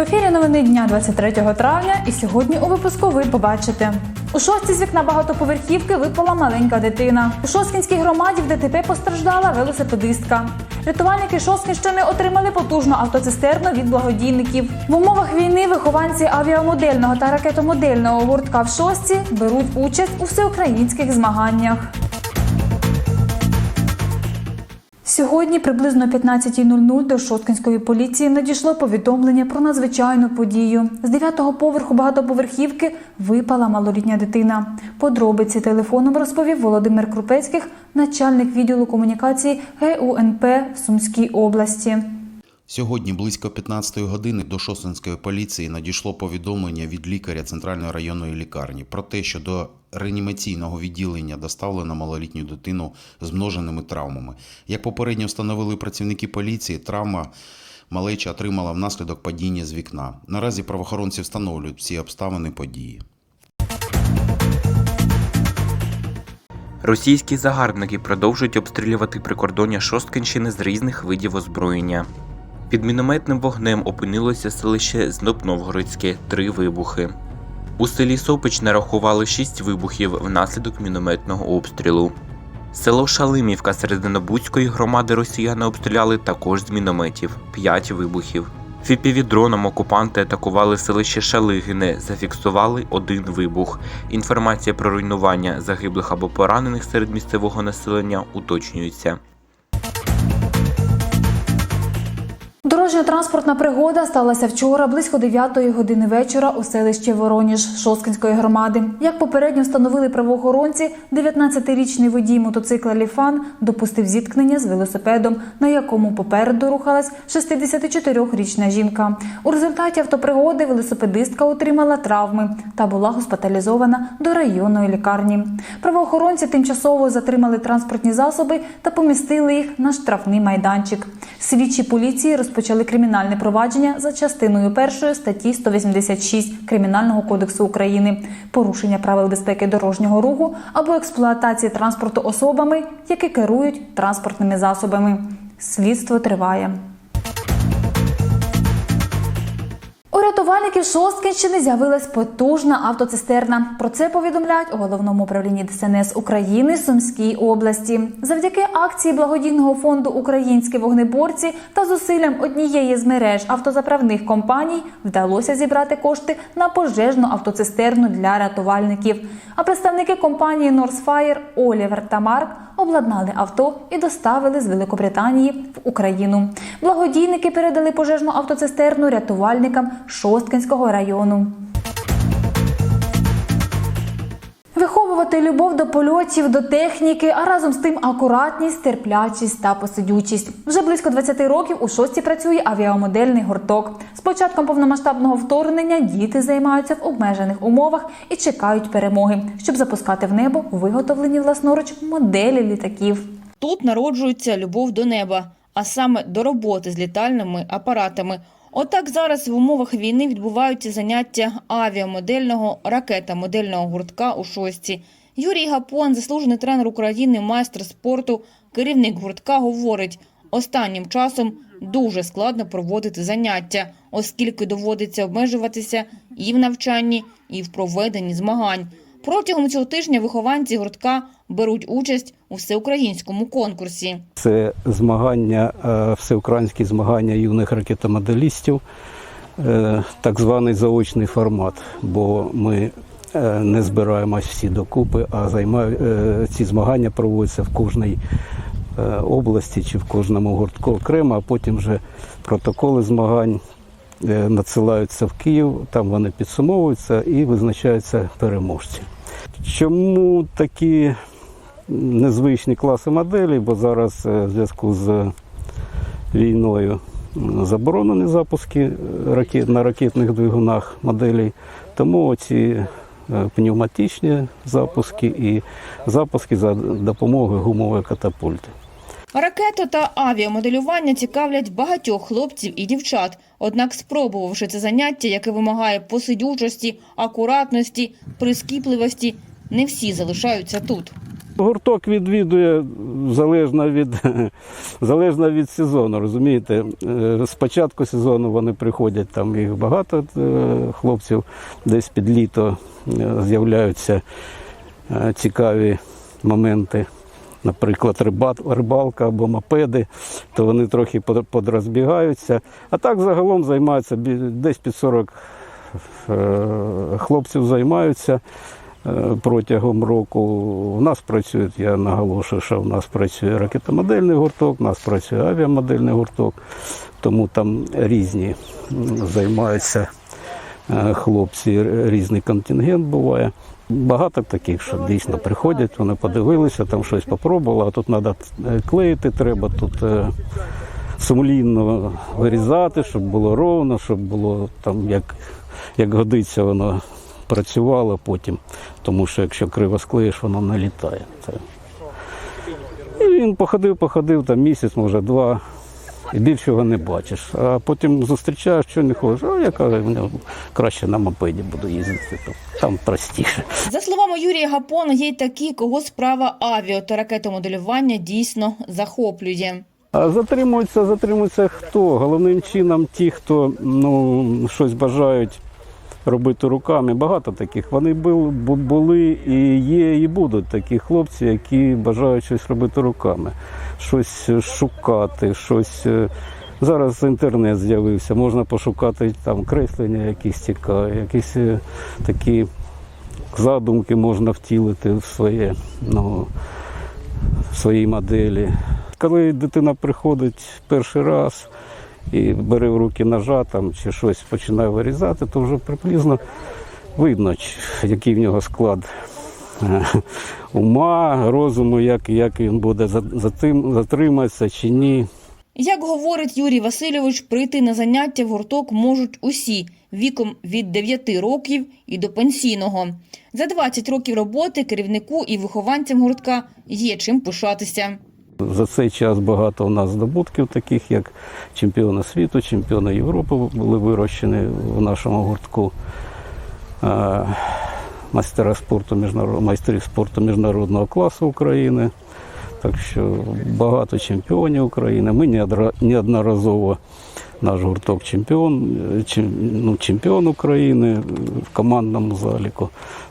ефірі новини дня 23 травня, і сьогодні у випуску ви побачите. У шостій з вікна багатоповерхівки випала маленька дитина. У Шосткінській громаді в ДТП постраждала велосипедистка. Рятувальники Шосткінщини отримали потужну автоцистерну від благодійників. В умовах війни вихованці авіамодельного та ракетомодельного гуртка в шості беруть участь у всеукраїнських змаганнях. Сьогодні приблизно о 15.00 до Шосткинської поліції надійшло повідомлення про надзвичайну подію. З 9-го поверху багатоповерхівки випала малолітня дитина. Подробиці телефоном розповів Володимир Крупецьких, начальник відділу комунікації ГУНП в Сумській області. Сьогодні близько 15-ї години до Шосткинської поліції надійшло повідомлення від лікаря Центральної районної лікарні про те, що до реанімаційного відділення доставлено малолітню дитину з множеними травмами. Як попередньо встановили працівники поліції, травма малеча отримала внаслідок падіння з вікна. Наразі правоохоронці встановлюють всі обставини події. Російські загарбники продовжують обстрілювати прикордоння Шосткинщини з різних видів озброєння. Під мінометним вогнем опинилося селище Знопновгородське три вибухи. У селі Сопич нарахували шість вибухів внаслідок мінометного обстрілу. Село Шалимівка Серединобудської громади росіяни обстріляли також з мінометів п'ять вибухів. Фіпівідроном окупанти атакували селище Шалигине, зафіксували один вибух. Інформація про руйнування загиблих або поранених серед місцевого населення уточнюється. Дорожньо-транспортна пригода сталася вчора близько 9 години вечора у селищі Вороніж Шосткинської громади. Як попередньо встановили правоохоронці, 19-річний водій мотоцикла Ліфан допустив зіткнення з велосипедом, на якому попереду рухалась 64-річна жінка. У результаті автопригоди велосипедистка отримала травми та була госпіталізована до районної лікарні. Правоохоронці тимчасово затримали транспортні засоби та помістили їх на штрафний майданчик. Слідчі поліції розпочали кримінальне провадження за частиною першої статті 186 Кримінального кодексу України порушення правил безпеки дорожнього руху або експлуатації транспорту особами, які керують транспортними засобами. Слідство триває. Рятувальників Шосткинщини з'явилась потужна автоцистерна. Про це повідомляють у головному управлінні ДСНС України Сумській області. Завдяки акції благодійного фонду Українські вогнеборці та зусиллям однієї з мереж автозаправних компаній вдалося зібрати кошти на пожежну автоцистерну для рятувальників. А представники компанії Норсфаєр Олівер та Марк обладнали авто і доставили з Великобританії в Україну. Благодійники передали пожежну автоцистерну рятувальникам Шосткинського району. Виховувати любов до польотів, до техніки, а разом з тим акуратність, терплячість та посидючість. Вже близько 20 років у шості працює авіамодельний гурток. З початком повномасштабного вторгнення діти займаються в обмежених умовах і чекають перемоги, щоб запускати в небо виготовлені власноруч моделі літаків. Тут народжується любов до неба, а саме до роботи з літальними апаратами. Отак зараз в умовах війни відбуваються заняття авіамодельного ракета-модельного гуртка у шості. Юрій Гапон, заслужений тренер України, майстер спорту, керівник гуртка, говорить, останнім часом дуже складно проводити заняття, оскільки доводиться обмежуватися і в навчанні, і в проведенні змагань. Протягом цього тижня вихованці гуртка беруть участь у всеукраїнському конкурсі. Це змагання, е, всеукраїнські змагання юних ракетомоделістів, е, так званий заочний формат, бо ми е, не збираємось всі докупи, а займаю, ці змагання проводяться в кожній області чи в кожному гуртку окремо, а потім вже протоколи змагань надсилаються в Київ, там вони підсумовуються і визначаються переможці. Чому такі незвичні класи моделей, бо зараз е, в зв'язку з війною заборонені запуски е, ракет, на ракетних двигунах моделей. Тому ці е, пневматичні запуски і запуски за допомогою гумової катапульти. Ракета та авіамоделювання цікавлять багатьох хлопців і дівчат. Однак, спробувавши це заняття, яке вимагає посидючості, акуратності, прискіпливості, не всі залишаються тут. Гурток відвідує залежно від, залежно від сезону, розумієте. Е, З початку сезону вони приходять, там їх багато е, хлопців, десь під літо е, з'являються цікаві моменти. Наприклад, рибалка або мопеди, то вони трохи подрозбігаються. А так загалом займаються десь під 40 е, хлопців займаються протягом року. У нас працюють, я наголошую, що в нас працює ракетомодельний гурток, у нас працює авіамодельний гурток, тому там різні займаються е, хлопці, різний контингент буває. Багато таких, що дійсно приходять, вони подивилися, там щось попробували, а тут треба клеїти, треба тут е, сумлінно вирізати, щоб було ровно, щоб було там як, як годиться, воно працювало потім. Тому що якщо криво склеїш, воно не літає. Це. І він походив, походив там місяць, може два. І більшого не бачиш. А потім зустрічаєш, що не хочеш. А я кажу, «Ну, краще на мопеді буду їздити, там, там простіше. За словами Юрія Гапона, є й такі, кого справа авіа та ракетомоделювання дійсно захоплює. А затримуються, затримуються хто? Головним чином ті, хто ну, щось бажають робити руками. Багато таких. Вони бу- бу- були і є, і будуть такі хлопці, які бажають щось робити руками, щось шукати, щось. е, Зараз інтернет з'явився, можна пошукати там креслення якісь цікаві, якісь е, такі задумки можна втілити в своє, ну, в своїй моделі. Коли дитина приходить перший раз і бере в руки ножа там, чи щось починає вирізати, то вже приблизно видно, який в нього склад е, ума, розуму, як, як він буде затриматися чи ні. Як говорить Юрій Васильович, прийти на заняття в гурток можуть усі віком від 9 років і до пенсійного. За 20 років роботи керівнику і вихованцям гуртка є чим пишатися. За цей час багато у нас здобутків, таких як чемпіони світу, чемпіони Європи були вирощені в нашому гуртку. Е, Майстера спорту майстрів спорту міжнародного класу України. Так що багато чемпіонів України. Ми неодноразово наш гурток чемпіон, е, ну, чемпіон України в командному заліку.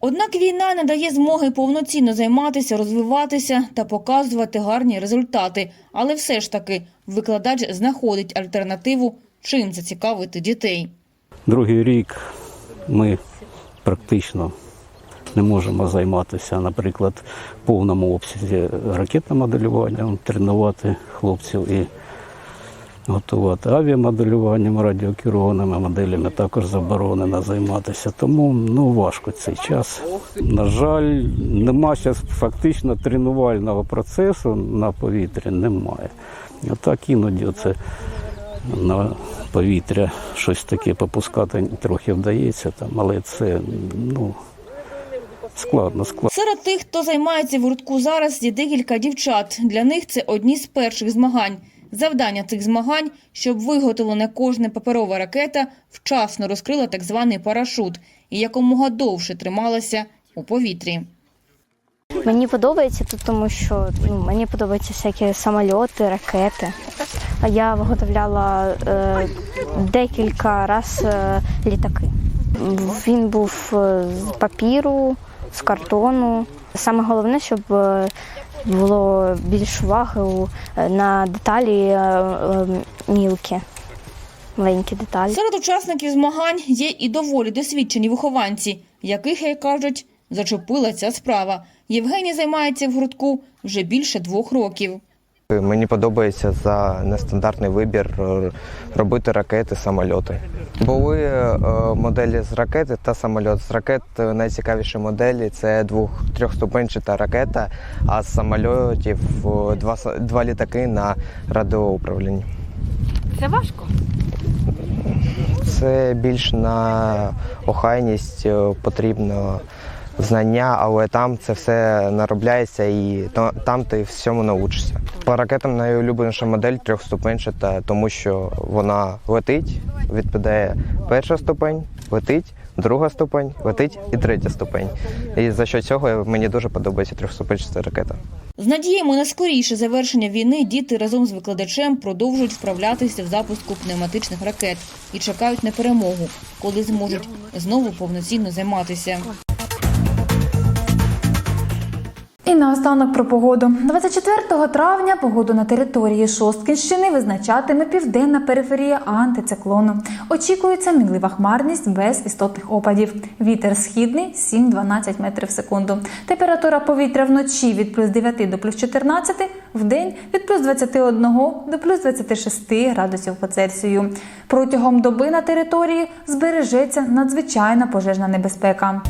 Однак війна не дає змоги повноцінно займатися, розвиватися та показувати гарні результати. Але все ж таки викладач знаходить альтернативу, чим зацікавити дітей. Другий рік ми практично не можемо займатися, наприклад, в повному обсязі ракетомоделюванням, тренувати хлопців і готувати авіамоделюванням, радіокерованими моделями також заборонено займатися. Тому ну, важко цей час. На жаль, нема зараз фактично тренувального процесу на повітрі, немає. Отак іноді це на повітря щось таке попускати трохи вдається, там, але це ну, складно, складно. Серед тих, хто займається в гуртку зараз, є декілька дівчат. Для них це одні з перших змагань. Завдання цих змагань, щоб виготовлена кожна паперова ракета вчасно розкрила так званий парашут і якомога довше трималася у повітрі. Мені подобається тут, тому що ну, мені подобаються всякі самольоти, ракети. А я виготовляла е, декілька разів е, літаки. Він був е, з папіру, з картону. Саме головне, щоб е, було більш уваги е, на деталі е, е, маленькі деталі. Серед учасників змагань є і доволі досвідчені вихованці, яких, як кажуть, зачепила ця справа. Євгеній займається в гуртку вже більше двох років. Мені подобається за нестандартний вибір е, робити ракети, самольоти. Були е, моделі з ракети та самольот. З ракет е, найцікавіші моделі це двох-трьохступенчата ракета, а з самольотів два, два літаки на радіоуправлінні. Це важко. Це більш на охайність потрібно знання, але там це все наробляється і там ти всьому научишся. По ракетам найулюбленіша модель трьохступенчата, тому що вона летить, відпадає перша ступень, летить, друга ступень, летить і третя ступень. І за що цього мені дуже подобається трьохступенчата ракета. З надіями на скоріше завершення війни діти разом з викладачем продовжують вправлятися в запуску пневматичних ракет і чекають на перемогу, коли зможуть знову повноцінно займатися. І наостанок про погоду. 24 травня погоду на території Шосткінщини визначатиме південна периферія антициклону. Очікується мінлива хмарність без істотних опадів. Вітер східний 7-12 метрів в секунду. Температура повітря вночі від плюс 9 до плюс 14, в день від плюс 21 до плюс 26 градусів по Цельсію. Протягом доби на території збережеться надзвичайна пожежна небезпека.